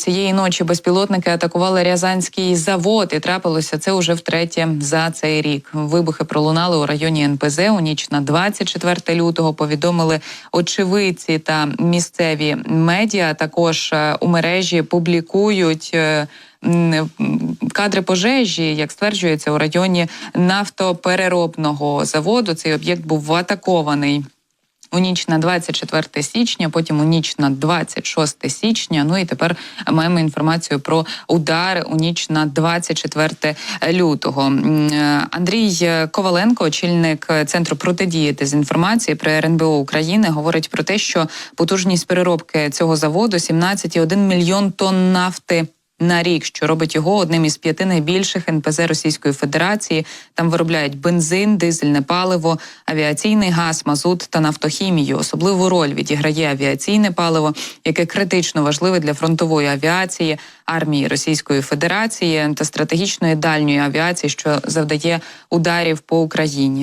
цієї ночі безпілотники атакували Рязанський завод, і трапилося це уже втретє за цей рік. Вибухи пролунали у районі НПЗ у ніч на 24 лютого. Повідомили очевидці та місцеві медіа. Також е, у мережі публікують. е, Кадри пожежі, як стверджується, у районі нафтопереробного заводу цей об'єкт був атакований у ніч на 24 січня, потім у ніч на 26 січня. Ну і тепер маємо інформацію про удари у ніч на 24 лютого. Е, Андрій Коваленко, очільник центру протидії дезінформації при РНБО України, говорить про те, що потужність переробки цього заводу 17,1 мільйон тонн нафти. На рік, що робить його одним із п'яти найбільших НПЗ Російської Федерації. Там виробляють бензин, дизельне паливо, авіаційний газ, мазут та нафтохімію. Особливу роль відіграє авіаційне паливо, яке критично важливе для фронтової авіації, армії Російської Федерації та стратегічної дальньої авіації, що завдає ударів по Україні.